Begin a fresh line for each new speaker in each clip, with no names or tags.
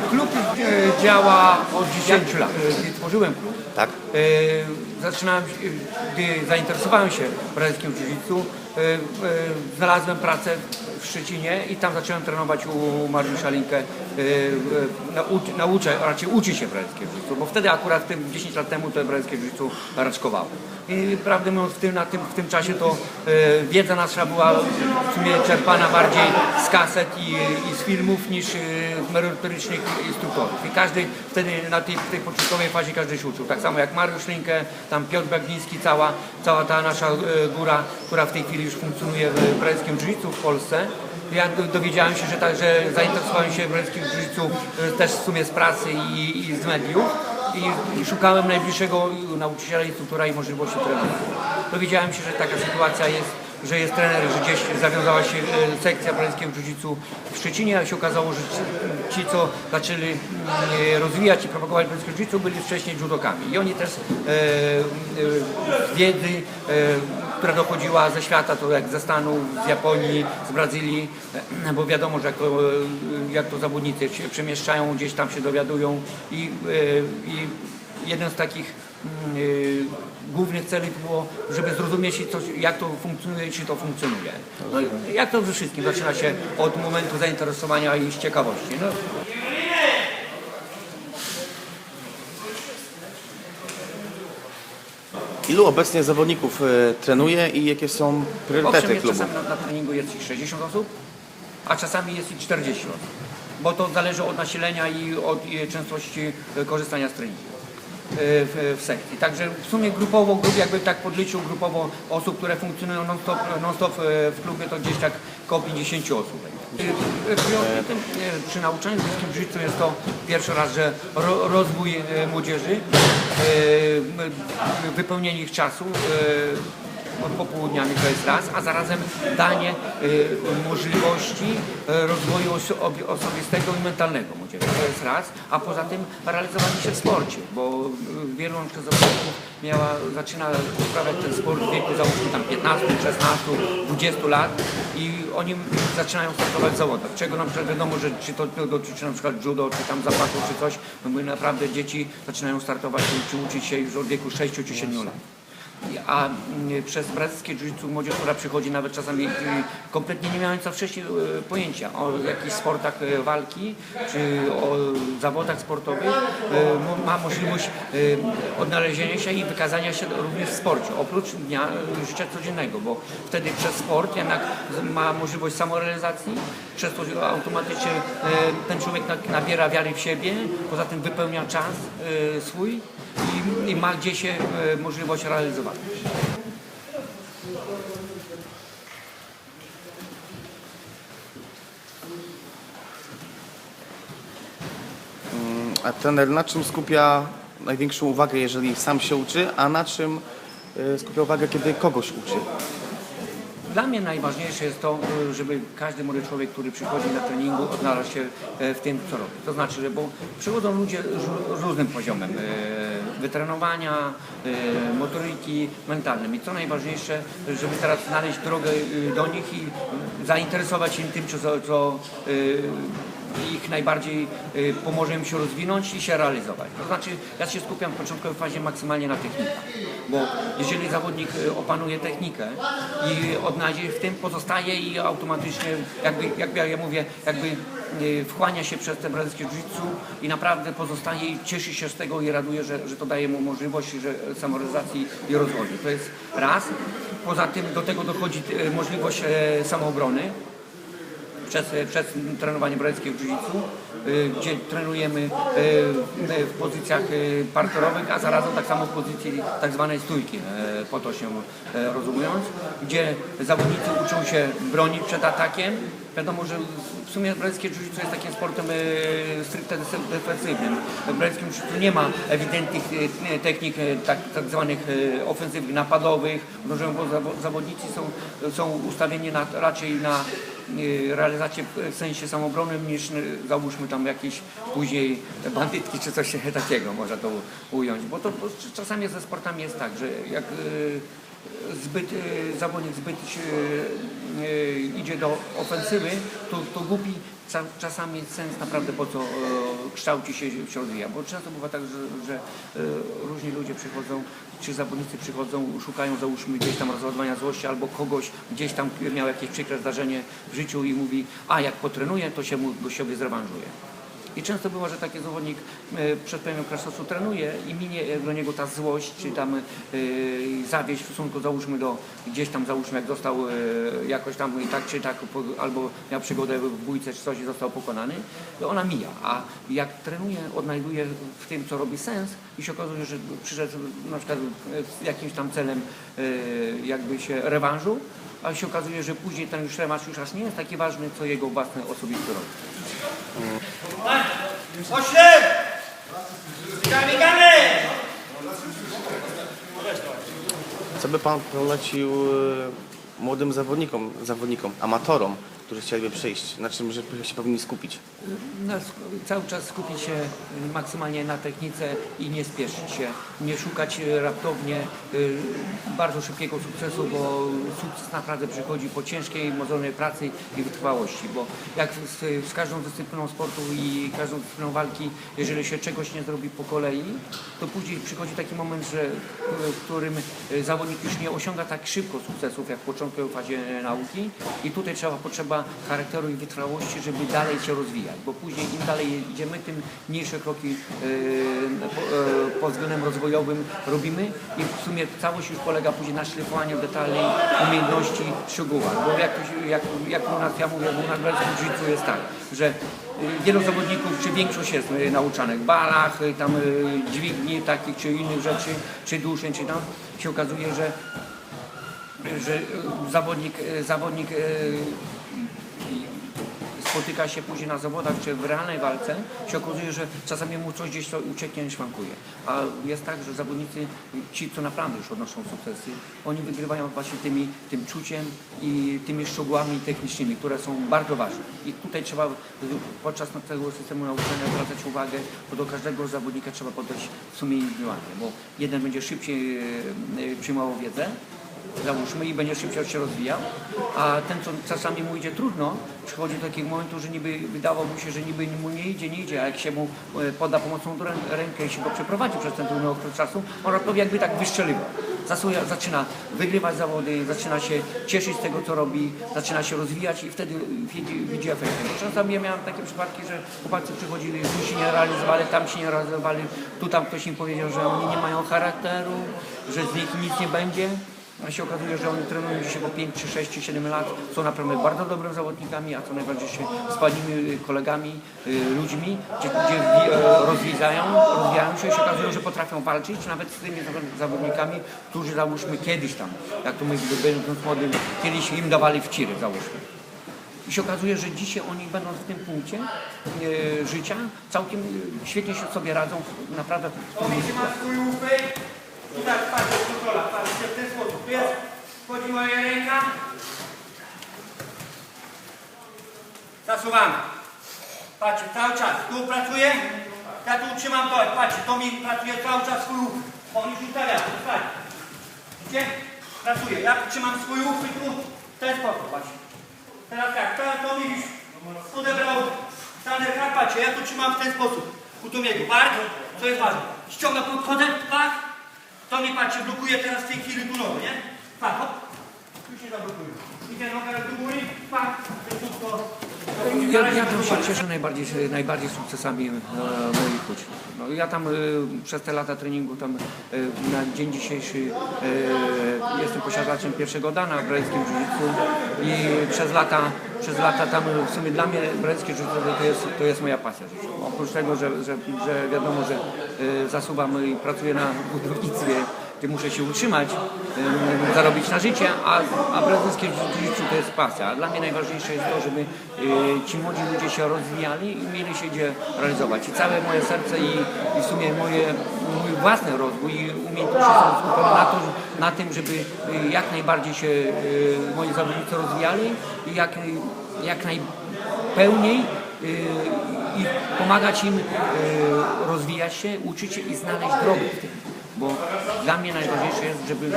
klub e, działa od 10 lat. Tworzyłem klub,
Tak?
E, zaczynałem, gdy zainteresowałem się brazylijskim jiu-jitsu, e, e, znalazłem pracę w Szczecinie i tam zacząłem trenować u Mariusza Linkę, nau- nauczę, raczej uczyć się brazylijskiego jiu-jitsu, bo wtedy akurat tym 10 lat temu to brazylijskie jiu-jitsu raczkowało. I prawdę mówiąc w tym, na tym, w tym czasie to wiedza nasza była w sumie czerpana bardziej z kaset i, i z filmów niż merytorycznych instruktorów. I każdy wtedy na tej, tej początkowej fazie każdy się uczył. Tak samo jak Mariusz Linkę, tam Piotr Bagliński, cała, cała ta nasza e, góra, która w tej chwili już funkcjonuje w brazylijskim jiu w Polsce. Ja do- dowiedziałem się, że, tak, że zainteresowałem się brazylijskim jiu e, też w sumie z pracy i, i z mediów i, szukałem najbliższego nauczyciela, instruktora i możliwości trenowania. Dowiedziałem się, że taka sytuacja jest, że jest trener, że gdzieś zawiązała się e, sekcja brazylijskiego jiu w Szczecinie, a się okazało, że ci, co zaczęli e, rozwijać i propagować brazylijskie jiu byli wcześniej judokami. I oni też e, e, wiedzy, która dochodziła ze świata, to jak ze Stanów, z Japonii, z Brazylii, bo wiadomo, że jak to, jak to zawodnicy się przemieszczają, gdzieś tam się dowiadują i, i jeden z takich mm, głównych celów było, żeby zrozumieć, co, jak to funkcjonuje, czy to funkcjonuje. No, i jak to we wszystkim, zaczyna się od momentu zainteresowania i z ciekawości. No,
Ilu obecnie zawodników e, trenuje i jakie są priorytety klubu?
czasami na, na treningu jest ich 60 osób, a czasami jest ich 40 osób, bo to zależy od nasilenia i od e, częstości e, korzystania z treningu. E, W, w sekcji. Także w sumie grupowo, grup, jakby tak podliczył grupowo osób, które funkcjonują non-stop non -stop w klubie, to gdzieś tak koło 50 osób. E, e, przy- nauczaniu w życiu jest to pierwszy raz, że ro, rozwój młodzieży, wypełnienie ich czasu, popołudniami to jest raz, a zarazem danie y, możliwości y, rozwoju oso- obi- osobistego i mentalnego młodzieży. To jest raz, a poza tym realizowanie się w sporcie, bo y, wielu na miała, zaczyna uprawiać ten sport w wieku załóżmy tam 15, 16, 20 lat i oni zaczynają startować w zawodach, czego na przykład wiadomo, że czy to dotyczy na przykład judo, czy tam zapachu, czy coś, no bo naprawdę dzieci zaczynają startować czy uczyć się już od wieku 6 czy 7 lat a mm, przez brazylijskie jiu-jitsu młodzież, która przychodzi nawet czasami y, kompletnie nie mająca wcześniej y, pojęcia o jakichś sportach y, walki czy o zawodach sportowych, ma możliwość odnalezienia się i wykazania się również w sporcie, oprócz dnia życia codziennego, bo wtedy przez sport jednak ma możliwość samorealizacji, przez to automatycznie ten człowiek na- nabiera wiary w siebie, poza tym wypełnia czas swój i, ma gdzieś się możliwość realizowania.
A trener na czym skupia największą uwagę, jeżeli sam się uczy, a na czym e, skupia uwagę, kiedy kogoś uczy?
Dla mnie najważniejsze jest to, e, żeby każdy młody człowiek, który przychodzi na treningu, odnalazł się e, w tym, co robi. To znaczy, że bo przychodzą ludzie z różnym poziomem wytrenowania, e, motoryki, mentalnym. I co najważniejsze, żeby teraz znaleźć drogę e, do nich i zainteresować się tym, co, co e, ich najbardziej y, pomoże im się rozwinąć i się realizować. To znaczy, ja się skupiam w początkowej fazie maksymalnie na technikach, bo jeżeli zawodnik y, opanuje technikę i odnajdzie w tym, pozostaje i automatycznie, jakby, jakby ja mówię, jakby y, wchłania się przez te brazylijskie jiu i naprawdę pozostaje i cieszy się z tego i raduje, że, że to daje mu możliwość że samorealizacji i rozwoju. To jest raz. Poza tym do tego dochodzi y, możliwość e, samoobrony, przez, przez trenowanie brazylijskiego jiu-jitsu, y, gdzie trenujemy y, w pozycjach y, parterowych, a zarazem tak samo w pozycji tak zwanej stójki, po to się rozumując, gdzie zawodnicy uczą się bronić przed atakiem. Wiadomo, że w sumie brazylijskie jiu-jitsu jest takim sportem stricte defensywnym. W brazylijskim jiu-jitsu nie ma ewidentnych technik tak, tak zwanych ofensywnych, napadowych, zawodnicy są, są ustawieni na, raczej na realizację w sensie samobronnym niż y, załóżmy tam jakieś później bandytki czy coś takiego można to ująć. Bo to bo czasami ze sportami jest tak, że jak y, zbyt, y, zawodnik zbyt y, y, idzie do ofensywy, to, to gubi czasami sens naprawdę po co, y, kształci się, rozwija. Bo często bywa tak, że, że e, różni ludzie przychodzą, czy zawodnicy przychodzą, szukają załóżmy gdzieś tam rozładowania złości albo kogoś gdzieś tam miał jakieś przykre zdarzenie w życiu i mówi, a jak potrenuje, to się mu gościowie zrewanżuje. I często było, że taki zawodnik e, przed okres czasu trenuje i minie do niego ta złość, czy tam e, zawieść w stosunku załóżmy do gdzieś tam załóżmy jak został e, jakoś tam i tak czy tak albo miał przygodę w bójce czy coś i został pokonany, to ona mija. A jak trenuje, odnajduje w tym co robi sens i się okazuje, że przyszedł na przykład z jakimś tam celem jakby się rewanżu, a się okazuje, że później ten już rewanż już aż nie jest taki ważny, co jego własny osobisty rozwój.
Co by Pan polecił e, młodym zawodnikom, zawodnikom, amatorom, którzy chcieliby przyjść? Na czym się powinni skupić?
sk- cały czas skupić się y, maksymalnie na technice i nie spieszyć się, nie szukać y, raptownie y, bardzo szybkiego sukcesu, bo sukces naprawdę przychodzi po ciężkiej, mozolnej pracy i wytrwałości, bo jak z, z każdą dyscypliną sportu i każdą dyscypliną walki, jeżeli się czegoś nie zrobi po kolei, to później przychodzi taki moment, że, w którym zawodnik już nie osiąga tak szybko sukcesów jak w początkowej fazie nauki i tutaj trzeba potrzeba charakteru i wytrwałości, żeby dalej się rozwijać, bo później im dalej idziemy, tym mniejsze kroki yy, po, yy, pod względem rozwojowym robimy i w sumie całość już polega później na szlifowaniu detali, umiejętności, szczegółach, bo jak, jak, jak u nas, ja mówię, bo na belskim jiu jest tak, że yy, wielu zawodników, czy większość jest nauczanych w balach, tam dźwigni takich, czy innych rzeczy, czy duszy, czy tam się okazuje, że że e, zawodnik, e, zawodnik e, spotyka się później na zawodach czy w realnej walce, się okazuje, że czasami mu coś gdzieś to ucieknie, szwankuje. A jest tak, że zawodnicy, ci co naprawdę już odnoszą sukcesy, oni wygrywają właśnie tymi, tym czuciem i tymi szczegółami technicznymi, które są bardzo ważne. I tutaj trzeba podczas tego systemu nauczania zwracać uwagę, bo do każdego zawodnika trzeba podejść w sumie indywidualnie, bo jeden będzie szybciej e, e, przyjmował wiedzę, załóżmy, i będzie szybciej się rozwijał, a ten, co czasami mu idzie trudno, przychodzi do takiego momentu, że niby wydawało mu się, że niby mu nie idzie, nie idzie, a jak się mu e, poda pomocną rę- rękę i się go przeprowadzi przez ten trudny okres czasu, on to jakby tak wystrzeliwał. Zasuje, zaczyna wygrywać zawody, zaczyna się cieszyć z tego, co robi, zaczyna się rozwijać i wtedy widzi, widzi efekty. Bo Czasami ja miałem takie przypadki, że chłopacy przychodzili, tu się nie realizowali, tam się nie realizowali, tu tam ktoś im powiedział, że oni nie mają charakteru, że z nich nic nie będzie. A się okazuje, że oni trenują dzisiaj po 5, czy 6, czy 7 lat, są naprawdę bardzo dobrymi zawodnikami, a co najważniejsze wspaniałymi kolegami, y, ludźmi, gdzie, gdzie e, rozwijają, rozwijają się i się okazują, że potrafią walczyć nawet z tymi zawo- zawodnikami, którzy załóżmy kiedyś tam, jak to mówię, będąc młodym, kiedyś im dawali w ciry, załóżmy. I się okazuje, że dzisiaj oni będąc w tym punkcie e, życia, całkiem świetnie się sobie radzą, naprawdę
swój i tak w ten sposób. Tu jest, wchodzi moja ręka. Zasuwamy. Patrzcie, cały czas. Tu pracuję, ja tu trzymam to, patrzcie, to mi pracuje cały czas swój uchwyt. On już ustawia, ustawia. Widzicie? Pracuję, ja trzymam swój uchwyt tu, w ten sposób, patrzcie. Teraz tak, teraz to mi już odebrał Sander patrzcie, ja tu trzymam w ten sposób. U Tomiego, bark, co jest ważne. Ściąga, podchodzę, pak, to mi patrzcie, blokuje teraz w tej chwili tu nie? Pak, hop, już nie zablokuje. Idzie noga do góry, wszystko.
Ja, ja tam się cieszę najbardziej, najbardziej sukcesami e, moich uczniów. No, ja tam e, przez te lata treningu tam e, na dzień dzisiejszy e, jestem posiadaczem pierwszego dana w brazylijskim jiu i przez lata, przez lata tam w sumie dla mnie brazylijskie jiu to jest, to jest moja pasja. Oprócz tego, że, że, że wiadomo, że e, zasuwam i pracuję na budownictwie, gdzie muszę się utrzymać, zarobić na życie, a, a brazylijskie jiu to jest pasja. A dla mnie najważniejsze jest to, żeby y, ci młodzi ludzie się rozwijali i mieli się gdzie realizować. I całe moje serce i, i w sumie moje, mój własny rozwój i umiejętności są skupione na, to, na tym, żeby y, jak najbardziej się y, moi zawodnicy rozwijali i jak, jak najpełniej i pomagać im rozwijać się, uczyć się i znaleźć drogę w tym. Bo dla mnie najważniejsze jest, żeby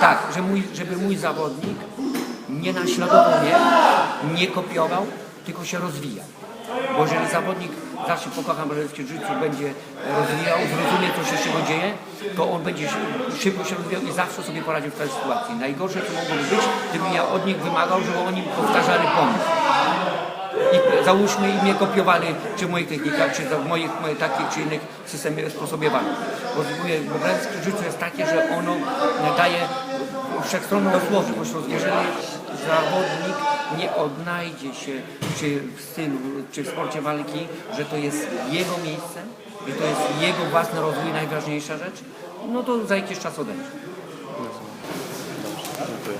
tak, że mój, żeby mój zawodnik nie naśladował mnie, nie kopiował, tylko się rozwijał. Bo jeżeli zawodnik zacznie pokocha brazylijskie jiu będzie rozwijał, zrozumie, co się z dzieje, to on będzie szy- szybko się rozwijał i zawsze sobie poradził w tej sytuacji. Najgorsze, co mogłoby być, gdybym ja od nich wymagał, żeby oni powtarzali pomysł. I załóżmy i mnie kopiowali, czy w moich technikach, czy w moich, takich, czy innych systemie, sposobie walki. Bo bo brazylijskie jiu jest takie, że ono daje wszechstronną rozłożność. Jeżeli zawodnik nie odnajdzie się czy w stylu, czy w sporcie walki, że to jest jego miejsce, że to jest jego własny rozwój najważniejsza rzecz, no to za jakiś czas odejdzie.
Dziękuję.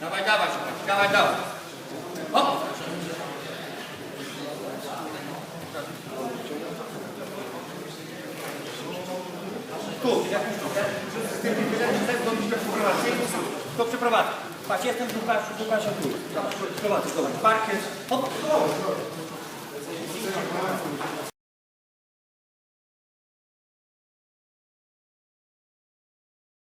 Dawaj, dawaj, dawaj, dawaj. Tu, jak już z tym. To przeprowadzę. Patrz, jestem w Łukaszu, w Łukaszu tu. Przeprowadzę, zobacz. Parkiet, hop.